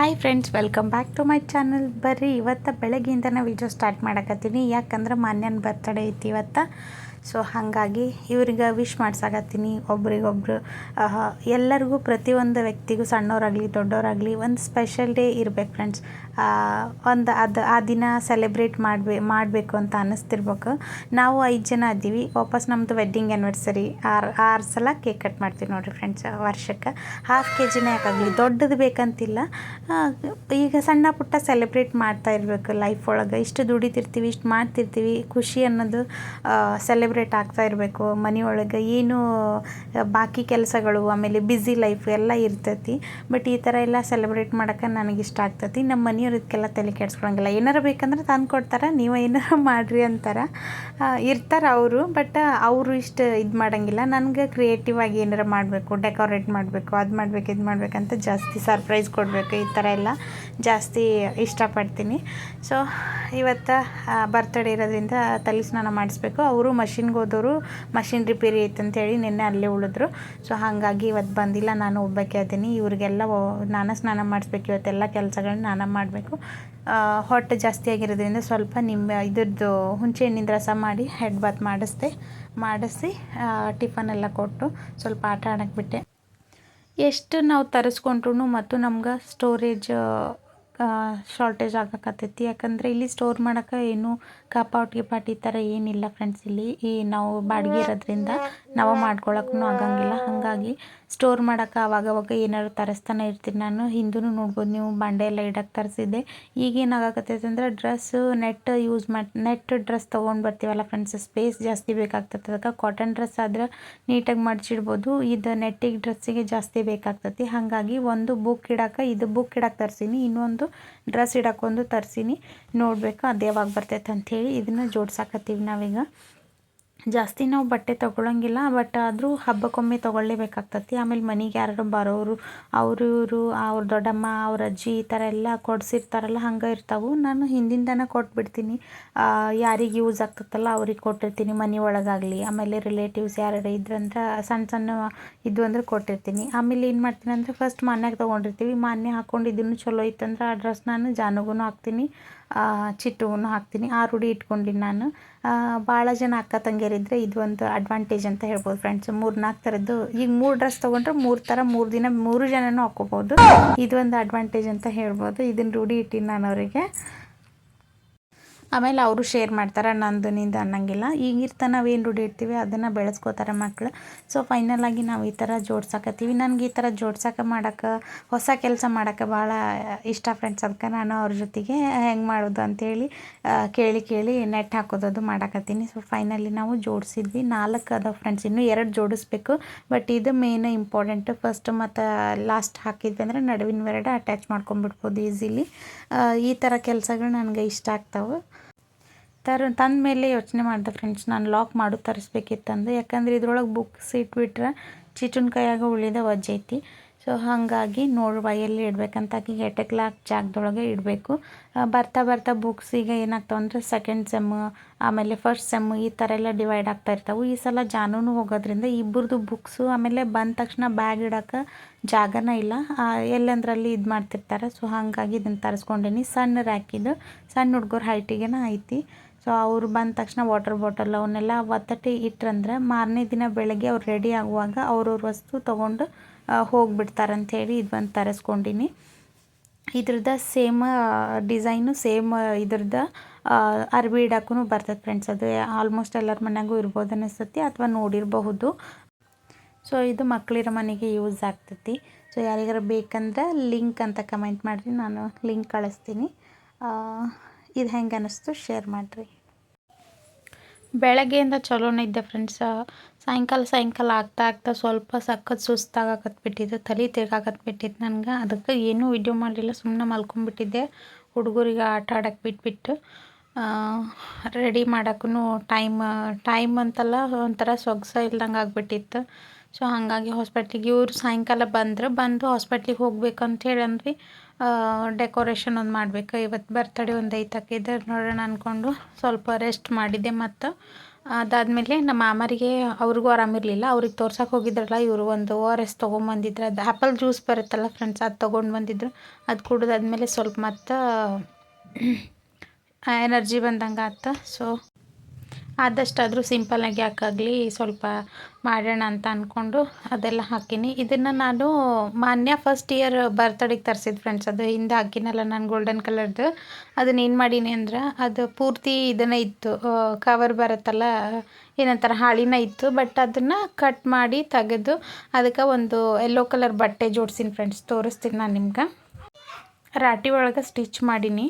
Hi friends welcome back to my channel ಬರ್ರಿ, ಇವತ್ತು ಬೆಳಗ್ಗೆಯಿಂದನೇ video start ಮಾಡಕತ್ತೀನಿ. ಯಾಕಂದ್ರೆ ಮಾನ್ಯನ ಬರ್ತಡೇ ಐತಿ ಇವತ್ತು. ಸೊ ಹಾಗಾಗಿ ಇವ್ರಿಗೆ ವಿಶ್ ಮಾಡ್ಸಾಕತ್ತೀನಿ. ಒಬ್ರಿಗೊಬ್ರು ಎಲ್ಲರಿಗೂ ಪ್ರತಿಯೊಂದು ವ್ಯಕ್ತಿಗೂ ಸಣ್ಣವರಾಗಲಿ, ದೊಡ್ಡವರಾಗಲಿ ಒಂದು ಸ್ಪೆಷಲ್ ಡೇ ಇರ್ಬೇಕು ಫ್ರೆಂಡ್ಸ್ ಒಂದು ಅದು, ಆ ದಿನ ಸೆಲೆಬ್ರೇಟ್ ಮಾಡಬೇ, ಮಾಡಬೇಕು ಅಂತ ಅನ್ನಿಸ್ತಿರ್ಬೇಕು. ನಾವು ಐದು ಜನ ಇದ್ದೀವಿ. ವಾಪಸ್ ನಮ್ಮದು ವೆಡ್ಡಿಂಗ್ ಆ್ಯನಿವರ್ಸರಿ ಆರು ಆರು ಸಲ ಕೇಕ್ ಕಟ್ ಮಾಡ್ತೀವಿ ನೋಡಿರಿ ಫ್ರೆಂಡ್ಸ್ ವರ್ಷಕ್ಕೆ. ಹಾಫ್ ಕೆ ಜಿನೇ ಯಾಕಾಗಲಿ ದೊಡ್ಡದು ಬೇಕಂತಿಲ್ಲ. ಈಗ ಸಣ್ಣ ಪುಟ್ಟ ಸೆಲೆಬ್ರೇಟ್ ಮಾಡ್ತಾ ಇರಬೇಕು ಲೈಫ್ ಒಳಗೆ. ಇಷ್ಟು ದುಡಿತಿರ್ತೀವಿ, ಇಷ್ಟು ಮಾಡ್ತಿರ್ತೀವಿ. ಖುಷಿ ಅನ್ನೋದು ಸೆಲೆಬ್ರೇಟ್ ಆಗ್ತಾ ಇರಬೇಕು ಮನೆಯೊಳಗೆ ಏನು ಬಾಕಿ ಕೆಲಸಗಳು, ಆಮೇಲೆ ಬ್ಯುಸಿ ಲೈಫ್ ಎಲ್ಲ ಇರ್ತೈತಿ. ಬಟ್ ಈ ಥರ ಎಲ್ಲ ಸೆಲೆಬ್ರೇಟ್ ಮಾಡೋಕೆ ನನಗೆ ಇಷ್ಟ ಆಗ್ತೈತಿ. ನಮ್ಮ ಮನೆಯವ್ರು ಇದಕ್ಕೆಲ್ಲ ತಲೆ ಕೆಡ್ಸ್ಕೊಳಂಗಿಲ್ಲ. ಏನಾರ ಬೇಕಂದ್ರೆ ತಂದು ಕೊಡ್ತಾರೆ, ನೀವು ಏನಾರ ಮಾಡಿರಿ ಅಂತಾರೆ. ಇರ್ತಾರೆ ಅವರು ಬಟ್ ಅವರು ಇಷ್ಟು ಇದು ಮಾಡೋಂಗಿಲ್ಲ. ನನಗೆ ಕ್ರಿಯೇಟಿವ್ ಆಗಿ ಏನಾರ ಮಾಡಬೇಕು ಡೆಕೋರೇಟ್ ಮಾಡಬೇಕು, ಅದು ಮಾಡಬೇಕು, ಇದು ಮಾಡಬೇಕಂತ ಜಾಸ್ತಿ ಸರ್ಪ್ರೈಸ್ ಕೊಡಬೇಕು. ಈ ಥರ ಎಲ್ಲ ಜಾಸ್ತಿ ಇಷ್ಟಪಡ್ತೀನಿ. ಸೊ ಇವತ್ತು ಬರ್ತಡೇ ಇರೋದ್ರಿಂದ ತಲೆ ಸ್ನಾನ ಮಾಡಿಸ್ಬೇಕು. ಅವರು ಮಷಿನ್ಗೆ ಹೋದವರು ಮಷಿನ್ ರಿಪೇರಿ ಐತೆ ಅಂತೇಳಿ ನಿನ್ನೆ ಅಲ್ಲೇ ಉಳಿದ್ರು. ಸೊ ಹಾಗಾಗಿ ಇವತ್ತು ಬಂದಿಲ್ಲ. ನಾನು ಒಬ್ಬಕ್ಕೆ ಅದೀನಿ ಇವ್ರಿಗೆಲ್ಲ ನಾನು ಸ್ನಾನ ಮಾಡಿಸ್ಬೇಕು. ಇವತ್ತೆಲ್ಲ ಕೆಲಸಗಳನ್ನ ನಾನು ಮಾಡಬೇಕು. ಹೊಟ್ಟೆ ಜಾಸ್ತಿ ಆಗಿರೋದ್ರಿಂದ ಸ್ವಲ್ಪ ನಿಮ್ಮ ಇದ್ರದ್ದು ಹುಣಸೆ ರಸ ಮಾಡಿ ಹೆಡ್ ಬಾತ್ ಮಾಡಿಸ್ದೆ. ಮಾಡಿಸಿ ಟಿಫನ್ ಎಲ್ಲ ಕೊಟ್ಟು ಸ್ವಲ್ಪ ಆಟ ಆಡಕ್ಕೆ ಬಿಟ್ಟೆ. ಎಷ್ಟು ನಾವು ತರಿಸ್ಕೊಂಡ್ರು ಮತ್ತು ನಮ್ಗೆ ಸ್ಟೋರೇಜ್ ಶಾರ್ಟೇಜ್ ಆಗಕತ್ತೈತಿ ಯಾಕಂದರೆ ಇಲ್ಲಿ ಸ್ಟೋರ್ ಮಾಡೋಕೆ ಏನು ಕಪಾಟ್ ಗಿಪಾಟ್ ಈ ಥರ ಏನಿಲ್ಲ ಫ್ರೆಂಡ್ಸ್ ಇಲ್ಲಿ. ಈ ನಾವು ಬಾಡಿಗೆ ಇರೋದ್ರಿಂದ ನಾವು ಮಾಡ್ಕೊಳಕ್ಕೂ ಆಗಂಗಿಲ್ಲ. ಹಾಗಾಗಿ ಸ್ಟೋರ್ ಮಾಡೋಕೆ ಅವಾಗ ಅವಾಗ ಏನಾದ್ರು ತರಿಸ್ತಾನೆ ಇರ್ತೀನಿ ನಾನು. ಹಿಂದೂ ನೋಡ್ಬೋದು ನೀವು ಬಾಂಡೆ ಎಲ್ಲ ಇಡಕ್ಕೆ ತರಿಸಿದ್ದೆ. ಈಗೇನು ಆಗಾಕತ್ತೈತೆ ಅಂದ್ರೆ ಡ್ರೆಸ್ಸು ನೆಟ್ ಯೂಸ್ ಮಾಡಿ ನೆಟ್ ಡ್ರೆಸ್ ತೊಗೊಂಡು ಬರ್ತೀವಲ್ಲ ಫ್ರೆಂಡ್ಸ್ ಸ್ಪೇಸ್ ಜಾಸ್ತಿ ಬೇಕಾಗ್ತದೆ ಅದಕ್ಕೆ ಕಾಟನ್ ಡ್ರೆಸ್ ಆದ್ರೆ ನೀಟಾಗಿ ಮಡ್ಚಿಡ್ಬೋದು ಇದು ನೆಟ್ಟಿಗೆ ಡ್ರೆಸ್ಸಿಗೆ ಜಾಸ್ತಿ ಬೇಕಾಗ್ತತಿ. ಹಾಗಾಗಿ ಒಂದು ಬುಕ್ ಇಡಕ್ಕೆ ಇದು ಬುಕ್ ಇಡಕ್ಕೆ ತರಿಸೀನಿ. ಇನ್ನೊಂದು ಡ್ರೆಸ್ ಇಡಕ್ಕೊಂದು ತರ್ಸೀನಿ. ನೋಡಬೇಕು ಅದು ಯಾವಾಗ ಬರ್ತೈತೆ ಅಂಥೇಳಿ ಇದನ್ನು ಜೋಡ್ಸಾಕತ್ತೀವಿ ನಾವೀಗ. ಜಾಸ್ತಿ ನಾವು ಬಟ್ಟೆ ತೊಗೊಳಂಗಿಲ್ಲ ಬಟ್ ಆದರೂ ಹಬ್ಬಕ್ಕೊಮ್ಮೆ ತೊಗೊಳ್ಳೇಬೇಕಾಗ್ತತಿ. ಆಮೇಲೆ ಮನೆಗೆ ಯಾರು ಬರೋರು, ಅವರು ಇವರು, ಅವ್ರ ದೊಡ್ಡಮ್ಮ, ಅವ್ರ ಅಜ್ಜಿ ಈ ಥರ ಎಲ್ಲ ಕೊಡಿಸಿರ್ತಾರಲ್ಲ, ಹಂಗೆ ಇರ್ತಾವೆ. ನಾನು ಹಿಂದಿಂದನೇ ಕೊಟ್ಬಿಡ್ತೀನಿ. ಯಾರಿಗೆ ಯೂಸ್ ಆಗ್ತತ್ತಲ್ಲ ಅವ್ರಿಗೆ ಕೊಟ್ಟಿರ್ತೀನಿ, ಮನೆ ಒಳಗಾಗಲಿ. ಆಮೇಲೆ ರಿಲೇಟಿವ್ಸ್ ಯಾರು ಇದ್ರಂದ್ರೆ ಸಣ್ಣ ಸಣ್ಣ ಇದು ಅಂದ್ರೆ ಕೊಟ್ಟಿರ್ತೀನಿ. ಆಮೇಲೆ ಏನು ಮಾಡ್ತೀನಿ ಅಂದರೆ ಫಸ್ಟ್ ಮಾನ್ಯಾಗ ತೊಗೊಂಡಿರ್ತೀವಿ. ಮಾನ್ಯ ಹಾಕ್ಕೊಂಡು ಇದನ್ನು ಚಲೋ ಇತ್ತಂದ್ರೆ ಆ ಡ್ರೆಸ್ ನಾನು ಜಾನುಗೂ ಹಾಕ್ತೀನಿ. ಚಿಟ್ಟುಗೂ ಹಾಕ್ತೀನಿ. ಆ ರೂಢಿ ಇಟ್ಕೊಂಡಿನಿ ನಾನು. ಭಾಳ ಜನ ಅಕ್ಕ ತಂಗಿಯರಿದ್ದರೆ ಇದು ಒಂದು ಅಡ್ವಾಂಟೇಜ್ ಅಂತ ಹೇಳ್ಬೋದು ಫ್ರೆಂಡ್ಸ್ ಮೂರು ನಾಲ್ಕು ಥರದ್ದು ಈಗ ಮೂರು ಡ್ರೆಸ್ ತೊಗೊಂಡ್ರೆ ಮೂರು ಥರ ಮೂರು ದಿನ ಮೂರು ಜನನೂ ಹಾಕ್ಕೋಬೋದು. ಒಂದು ಅಡ್ವಾಂಟೇಜ್ ಅಂತ ಹೇಳ್ಬೋದು. ಇದನ್ನು ರೂಢಿ ಇಟ್ಟಿನಿ ನಾನು ಅವರಿಗೆ. ಆಮೇಲೆ ಅವರು ಶೇರ್ ಮಾಡ್ತಾರೆ ನಂದು ನಿಂದು ಅನ್ನಂಗಿಲ್ಲ ಈಗಿರ್ತ ನಾವೇನು ರೂಢಿ ಇರ್ತೀವಿ ಅದನ್ನು ಬೆಳೆಸ್ಕೋತಾರೆ ಮಕ್ಕಳು ಸೊ ಫೈನಲ್ ಆಗಿ ನಾವು ಈ ಥರ ಜೋಡ್ಸಾಕತ್ತೀವಿ. ನನಗೆ ಈ ಥರ ಜೋಡ್ಸೋಕೆ ಮಾಡೋಕೆ ಹೊಸ ಕೆಲಸ ಮಾಡೋಕೆ ಭಾಳ ಇಷ್ಟ ಫ್ರೆಂಡ್ಸ್ ಅದಕ್ಕೆ ನಾನು ಅವ್ರ ಜೊತೆಗೆ ಹೆಂಗೆ ಮಾಡೋದು ಅಂತೇಳಿ ಆ, ಕೇಳಿ ಕೇಳಿ ನೆಟ್ ಹಾಕೋದದು ಮಾಡಾಕತ್ತೀನಿ. ಸೊ ಫೈನಲಿ ನಾವು ಜೋಡಿಸಿದ್ವಿ. ನಾಲ್ಕು ಅದ ಫ್ರೆಂಡ್ಸ್ ಇನ್ನೂ ಎರಡು ಜೋಡಿಸ್ಬೇಕು. ಬಟ್ ಇದು ಮೇನ್ ಇಂಪಾರ್ಟೆಂಟ್ ಫಸ್ಟ್ ಮತ್ತು ಲಾಸ್ಟ್ ಹಾಕಿದ್ವಿ ಅಂದರೆ ನಡುವಿನ ಎರಡು ಅಟ್ಯಾಚ್ ಮಾಡ್ಕೊಂಡ್ಬಿಡ್ಬೋದು ಈಸಿಲಿ ಈ ಥರ ಕೆಲಸಗಳು ನನಗೆ ಇಷ್ಟ ಆಗ್ತಾವೆ. ತರ ತಂದ ಮೇಲೆ ಯೋಚನೆ ಮಾಡಿದೆ ಫ್ರೆಂಡ್ಸ್ ನಾನು ಲಾಕ್ ಮಾಡು ತರಿಸ್ಬೇಕಿತ್ತಂದು. ಯಾಕಂದ್ರೆ ಇದ್ರೊಳಗೆ ಬುಕ್ಸ್ ಇಟ್ಬಿಟ್ರೆ ಚಿಟುನ್ ಕೈಯಾಗ ಉಳಿದ ವಜ್ಜೈತಿ ಸೊ ಹಾಗಾಗಿ ನೋಡುವ ಎಲ್ಲಿ ಇಡ್ಬೇಕಂತ ಆಕಿಗೆ ಎಟೆಕ್ಲಾಕ್ ಜಾಗದೊಳಗೆ ಇಡಬೇಕು. ಬರ್ತಾ ಬರ್ತಾ ಬುಕ್ಸ್ ಈಗ ಏನಾಗ್ತಾವೆ ಅಂದರೆ ಸೆಕೆಂಡ್ ಸೆಮ್ ಆಮೇಲೆ ಫಸ್ಟ್ ಸೆಮ್ ಈ ಥರ ಎಲ್ಲ ಡಿವೈಡ್ ಆಗ್ತಾ ಇರ್ತಾವೆ. ಈ ಸಲ ಜಾನೂನು ಹೋಗೋದ್ರಿಂದ ಇಬ್ಬರದು ಬುಕ್ಸು ಆಮೇಲೆ ಬಂದ ತಕ್ಷಣ ಬ್ಯಾಗ್ ಇಡೋಕೆ ಜಾಗನೇ ಇಲ್ಲ. ಎಲ್ಲಂದ್ರಲ್ಲಿ ಇದು ಮಾಡ್ತಿರ್ತಾರೆ. ಸೊ ಹಾಗಾಗಿ ಇದನ್ನು ತರಿಸ್ಕೊಂಡೀನಿ. ಸಣ್ಣ ರ್ಯಾಕಿದು ಸಣ್ಣ ಹುಡುಗರ ಹೈಟಿಗೆನ ಐತಿ. ಸೊ ಅವ್ರು ಬಂದ ತಕ್ಷಣ ವಾಟರ್ ಬಾಟಲ್ ಅವನ್ನೆಲ್ಲ ಒತ್ತಟ್ಟಿ ಇಟ್ರಂದ್ರೆ ಮಾರನೇ ದಿನ ಬೆಳಗ್ಗೆ ಅವ್ರು ರೆಡಿ ಆಗುವಾಗ ಅವ್ರವ್ರ ವಸ್ತು ತೊಗೊಂಡು ಹೋಗ್ಬಿಡ್ತಾರೆ ಅಂಥೇಳಿ ಇದು ಬಂದು ತರಿಸ್ಕೊಂಡಿನಿ. ಇದ್ರದ್ದು ಸೇಮ್ ಡಿಸೈನು ಸೇಮ್ ಇದ್ರದ್ದು ಅರ್ಬಿ ಇಡಕ್ಕೂ ಬರ್ತದೆ ಫ್ರೆಂಡ್ಸ್ ಅದು ಆಲ್ಮೋಸ್ಟ್ ಎಲ್ಲರ ಮನೆಗೂ ಇರ್ಬೋದು ಅನಿಸ್ತತಿ ಅಥವಾ ನೋಡಿರಬಹುದು. ಸೊ ಇದು ಮಕ್ಕಳಿರೋ ಮನೆಗೆ ಯೂಸ್ ಆಗ್ತೈತಿ. ಸೊ ಯಾರಿಗಾರು ಬೇಕಂದ್ರೆ ಲಿಂಕ್ ಅಂತ ಕಮೆಂಟ್ ಮಾಡಿರಿ, ನಾನು ಲಿಂಕ್ ಕಳಿಸ್ತೀನಿ. ಇದು ಹೆಂಗೆ ಅನ್ನಿಸ್ತು? ಶೇರ್ ಮಾಡಿರಿ. ಬೆಳಗ್ಗೆಯಿಂದ ಚಲೋನೇ ಇದ್ದೆ ಫ್ರೆಂಡ್ಸ್ ಸಾಯಂಕಾಲ ಸಾಯಂಕಾಲ ಆಗ್ತಾ ಆಗ್ತಾ ಸ್ವಲ್ಪ ಸಖತ್ ಸುಸ್ತಾಗಕತ್ಬಿಟ್ಟಿದ್ದು ತಲೆ ತಿರ್ಗಾಕತ್ಬಿಟ್ಟಿತ್ತು ನನಗೆ. ಅದಕ್ಕೆ ಏನೂ ವಿಡಿಯೋ ಮಾಡಲಿಲ್ಲ ಸುಮ್ಮನೆ ಮಲ್ಕೊಂಬಿಟ್ಟಿದ್ದೆ. ಹುಡುಗರಿಗೆ ಆಟ ಆಡಕ್ಕೆ ಬಿಟ್ಬಿಟ್ಟು ರೆಡಿ ಮಾಡೋಕ್ಕೂ ಟೈಮ್ ಟೈಮ್ ಅಂತಲ್ಲ ಒಂಥರ ಸೊಗಸ ಇಲ್ದಂಗೆ ಆಗಿಬಿಟ್ಟಿತ್ತು. ಸೊ ಹಾಗಾಗಿ ಹಾಸ್ಪಿಟ್ಲಿಗೆ ಇವರು ಸಾಯಂಕಾಲ ಬಂದರು. ಬಂದು ಹಾಸ್ಪಿಟ್ಲಿಗೆ ಹೋಗ್ಬೇಕಂತ ಹೇಳಿ ಅಂದ್ವಿ ಡೆಕೋರೇಷನ್ ಒಂದು ಮಾಡಬೇಕು. ಇವತ್ತು ಬರ್ತಡೇ ಒಂದು ತಕ್ಕಿದ್ರೆ ನೋಡೋಣ ಅಂದ್ಕೊಂಡು ಸ್ವಲ್ಪ ರೆಸ್ಟ್ ಮಾಡಿದ್ದೆ ಮತ್ತು ಅದಾದಮೇಲೆ ನಮ್ಮ ಮಾಮರಿಗೆ ಅವ್ರಿಗೂ ಆರಾಮಿರಲಿಲ್ಲ ಅವ್ರಿಗೆ ತೋರ್ಸಕ್ಕೆ ಹೋಗಿದ್ರಲ್ಲ, ಇವರು ಒಂದು ಓ ಆರ್ ಎಸ್ ತೊಗೊಂಬಂದಿದ್ರು. ಅದು ಆ್ಯಪಲ್ ಜ್ಯೂಸ್ ಬರುತ್ತಲ್ಲ ಫ್ರೆಂಡ್ಸ್ ಅದು ತೊಗೊಂಡು ಬಂದಿದ್ರು. ಅದು ಕುಡಿದಾದ್ಮೇಲೆ ಸ್ವಲ್ಪ ಮತ್ತು ಎನರ್ಜಿ ಬಂದಂಗೆ ಆಯ್ತು ಸೊ ಆದಷ್ಟಾದರೂ ಸಿಂಪಲ್ಲಾಗಿ ಯಾಕಾಗಲಿ ಸ್ವಲ್ಪ ಮಾಡೋಣ ಅಂತ ಅಂದ್ಕೊಂಡು ಅದೆಲ್ಲ ಹಾಕೀನಿ. ಇದನ್ನು ನಾನು ಮಾನ್ಯ ಫಸ್ಟ್ ಇಯರ್ ಬರ್ತಡೆಗೆ ತರಿಸಿದ್ದು ಫ್ರೆಂಡ್ಸ್ ಅದು ಹಿಂದೆ ಹಾಕಿನಲ್ಲ ನಾನು ಗೋಲ್ಡನ್ ಕಲರ್ದು ಅದನ್ನ ಏನು ಮಾಡೀನಿ ಅಂದ್ರೆ, ಅದು ಪೂರ್ತಿ ಇದನ್ನು ಇತ್ತು ಕವರ್ ಬರುತ್ತಲ್ಲ, ಏನಂತಾರೆ ಹಾಳಿನ ಇತ್ತು ಬಟ್ ಅದನ್ನು ಕಟ್ ಮಾಡಿ ತೆಗೆದು ಅದಕ್ಕೆ ಒಂದು ಯೆಲ್ಲೋ ಕಲರ್ ಬಟ್ಟೆ ಜೋಡ್ಸೀನಿ ಫ್ರೆಂಡ್ಸ್ ತೋರಿಸ್ತೀನಿ ನಾನು ನಿಮ್ಗೆ. ರಾಟಿ ಒಳಗೆ ಸ್ಟಿಚ್ ಮಾಡೀನಿ.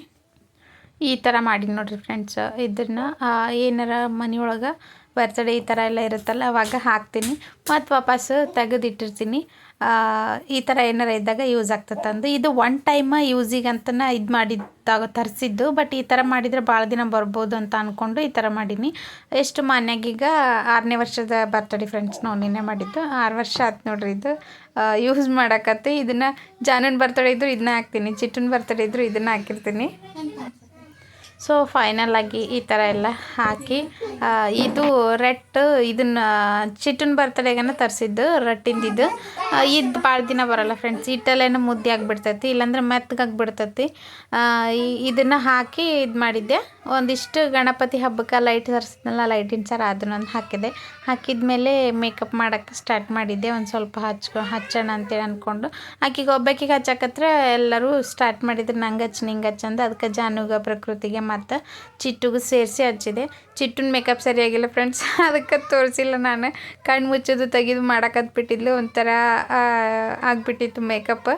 ಈ ಥರ ಮಾಡಿ ನೋಡಿರಿ ಫ್ರೆಂಡ್ಸ್ ಇದನ್ನ ಏನಾರ ಮನೆಯೊಳಗೆ ಬರ್ತಡೇ ಈ ಥರ ಎಲ್ಲ ಇರುತ್ತಲ್ಲ, ಅವಾಗ ಹಾಕ್ತೀನಿ. ಮತ್ತು ವಾಪಸ್ಸು ತೆಗೆದಿಟ್ಟಿರ್ತೀನಿ. ಈ ಥರ ಏನಾರ ಇದ್ದಾಗ ಯೂಸ್ ಆಗ್ತದೆ ಅಂದು. ಇದು ಒನ್ ಟೈಮ ಯೂಸಿಗೆ ಅಂತನ ಇದು ಮಾಡಿದ್ದಾಗ ತರಿಸಿದ್ದು ಬಟ್ ಈ ಥರ ಮಾಡಿದರೆ ಭಾಳ ದಿನ ಬರ್ಬೋದು ಅಂತ ಅಂದ್ಕೊಂಡು ಈ ಥರ ಮಾಡೀನಿ. ಎಷ್ಟು ಮನೆಯಾಗೀಗ ಆರನೇ ವರ್ಷದ ಬರ್ತಡೇ ಫ್ರೆಂಡ್ಸ್ ನಾವು ನಿನ್ನೆ ಮಾಡಿದ್ದು. ಆರು ವರ್ಷ ಆಯ್ತು ನೋಡ್ರಿ ಇದು. ಯೂಸ್ ಮಾಡಕತ್ತೆ. ಇದನ್ನು ಜಾನನ್ ಬರ್ತಡೇ ಇದ್ದರೂ ಇದನ್ನ ಹಾಕ್ತೀನಿ, ಚಿಟ್ಟನ್ ಬರ್ತಡೇ ಇದ್ದರೂ ಇದನ್ನು ಹಾಕಿರ್ತೀನಿ. ಸೊ ಫೈನಲ್ ಆಗಿ ಈ ಥರ ಎಲ್ಲ ಹಾಕಿ ಇದು ರೆಟ್, ಇದನ್ನು ಚಿಟ್ಟನ್ ಬರ್ತಡೇಗನ ತರಿಸಿದ್ದು ರಟ್ಟಿಂದಿದ್ದು ಇದು. ಭಾಳ ದಿನ ಬರೋಲ್ಲ ಫ್ರೆಂಡ್ಸ್ ಹಿಟ್ಟಲ್ಲೇನೋ ಮುದ್ದೆ ಆಗಿಬಿಡ್ತೈತಿ, ಇಲ್ಲಾಂದ್ರೆ ಮೆತ್ತಗಾಗ್ಬಿಡ್ತೈತಿ ಇದನ್ನು ಹಾಕಿ ಇದು ಮಾಡಿದ್ದೆ. ಒಂದಿಷ್ಟು ಗಣಪತಿ ಹಬ್ಬಕ್ಕೆ ಲೈಟ್ ತರಿಸಿದ್ನಲ್ಲ ಲೈಟಿನ ಸರ ಅದನ್ನೊಂದು ಹಾಕಿದೆ ಹಾಕಿದ. ಮೇಲೆ ಮೇಕಪ್ ಮಾಡೋಕ್ಕೆ ಸ್ಟಾರ್ಟ್ ಮಾಡಿದ್ದೆ. ಒಂದು ಸ್ವಲ್ಪ ಹಚ್ಕೊ, ಹಚ್ಚೋಣ ಅಂತೇಳಿ ಅಂದ್ಕೊಂಡು ಆಕೆಗೆ ಒಬ್ಬಾಕಿಗೆ ಹಚ್ಚಕತ್ರ ಎಲ್ಲರೂ ಸ್ಟಾರ್ಟ್ ಮಾಡಿದ್ರು. ನಂಗೆ ಹಚ್ಚಿ ನಿಂಗೆ ಹಚ್ಚಂದು ಅದಕ್ಕೆ ಜಾನುಗ ಪ್ರಕೃತಿಗೆ ಮತ್ತು ಚಿಟ್ಟುಗೂ ಸೇರಿಸಿ ಹಚ್ಚಿದೆ. ಚಿಟ್ಟನ ಮೇಕಪ್ ಸರಿಯಾಗಿಲ್ಲ ಫ್ರೆಂಡ್ಸ್ ಅದಕ್ಕೆ ತೋರಿಸಿಲ್ಲ ನಾನು. ಕಣ್ಣು ಮುಚ್ಚೋದು, ತೆಗೆದು ಮಾಡಕತ್ ಬಿಟ್ಟಿದ್ಲು ಒಂಥರ ಆಗಿಬಿಟ್ಟಿತ್ತು ಮೇಕಪ್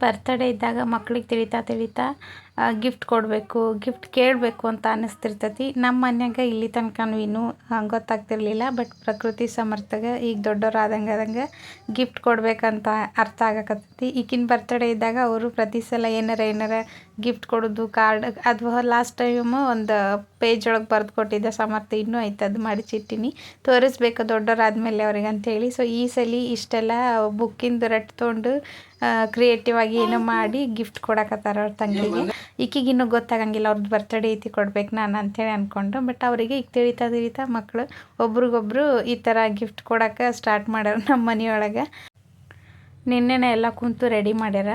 ಬರ್ತಡೇ ಇದ್ದಾಗ ಮಕ್ಳಿಗೆ ತಿಳಿತಾ ತಿಳಿತಾ ಗಿಫ್ಟ್ ಕೊಡಬೇಕು ಗಿಫ್ಟ್ ಕೇಳಬೇಕು ಅಂತ ಅನ್ನಿಸ್ತಿರ್ತೈತಿ. ನಮ್ಮ ಮನ್ಯಾಗ ಇಲ್ಲಿ ತನಕನೂ ಇನ್ನೂ ಗೊತ್ತಾಗ್ತಿರ್ಲಿಲ್ಲ ಬಟ್ ಪ್ರಕೃತಿ ಸಮರ್ಥಗೆ, ಈಗ ದೊಡ್ಡವರಾದಂಗೆ ಆದಂಗೆ ಗಿಫ್ಟ್ ಕೊಡಬೇಕಂತ ಅರ್ಥ ಆಗಕತ್ತೈತಿ. ಈಗಿನ ಬರ್ತಡೇ ಇದ್ದಾಗ ಅವರು ಪ್ರತಿ ಸಲ ಏನಾರ ಏನಾರ ಗಿಫ್ಟ್ ಕೊಡೋದು ಕಾರ್ಡ್ ಅಥವಾ ಲಾಸ್ಟ್ ಟೈಮು ಒಂದು ಪೇಜ್ ಒಳಗೆ ಬರೆದು ಕೊಟ್ಟಿದ್ದೆ ಸಮರ್ಥ ಇನ್ನೂ ಐತೆ, ಅದು ಮಾಡಿ ಚಿಟ್ಟಿನಿ ತೋರಿಸ್ಬೇಕು ದೊಡ್ಡವರಾದ್ಮೇಲೆ ಅವ್ರಿಗೆ ಅಂಥೇಳಿ ಸೊ ಈ ಸಲ ಇಷ್ಟೆಲ್ಲ ಬುಕ್ಕಿಂದು ರಟ್ಟು ತೊಗೊಂಡು ಕ್ರಿಯೇಟಿವ್ ಆಗಿ ಏನೋ ಮಾಡಿ ಗಿಫ್ಟ್ ಕೊಡಕತ್ತಾರ ಅವ್ರ ತಂಗಿಗೆ. ಈಕಿಗೆ ಇನ್ನೂ ಗೊತ್ತಾಗಂಗಿಲ್ಲ ಅವ್ರದ್ದು ಬರ್ತಡೇ ಐತಿ ಕೊಡ್ಬೇಕು ನಾನು ಅಂತೇಳಿ ಅಂದ್ಕೊಂಡು ಬಟ್ ಅವರಿಗೆ ಈಗ ತಿಳಿತಾ ತಿಳಿತಾ ಮಕ್ಕಳು ಒಬ್ರಿಗೊಬ್ರು ಈ ಥರ ಗಿಫ್ಟ್ ಕೊಡೋಕೆ ಸ್ಟಾರ್ಟ್ ಮಾಡ್ಯಾರ ನಮ್ಮ ಮನೆಯೊಳಗೆ. ನಿನ್ನೆನೆ ಎಲ್ಲ ಕುಂತು ರೆಡಿ ಮಾಡ್ಯಾರ.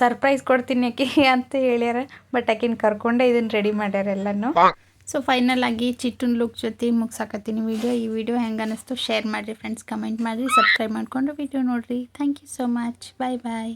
ಸರ್ಪ್ರೈಸ್ ಕೊಡ್ತೀನಿ ಆಕಿ ಅಂತ ಹೇಳ್ಯಾರ ಬಟ್ ಆಕಿನ ಕರ್ಕೊಂಡೆ ಇದನ್ನ ರೆಡಿ ಮಾಡ್ಯಾರ ಎಲ್ಲನೂ. ಸೊ ಫೈನಲ್ ಆಗಿ ಚಿಟ್ಟನ್ ಲುಕ್ ಜೊತೆ ಮುಗ್ಸಾಕತ್ತೀನಿ ವಿಡಿಯೋ ಈ ವಿಡಿಯೋ ಹೆಂಗೆ ಅನ್ನಿಸ್ತು ಶೇರ್ ಮಾಡಿರಿ ಫ್ರೆಂಡ್ಸ್ ಕಮೆಂಟ್ ಮಾಡಿರಿ ಸಬ್ಸ್ಕ್ರೈಬ್ ಮಾಡಿಕೊಂಡು ವಿಡಿಯೋ ನೋಡಿರಿ. Thank you so much bye bye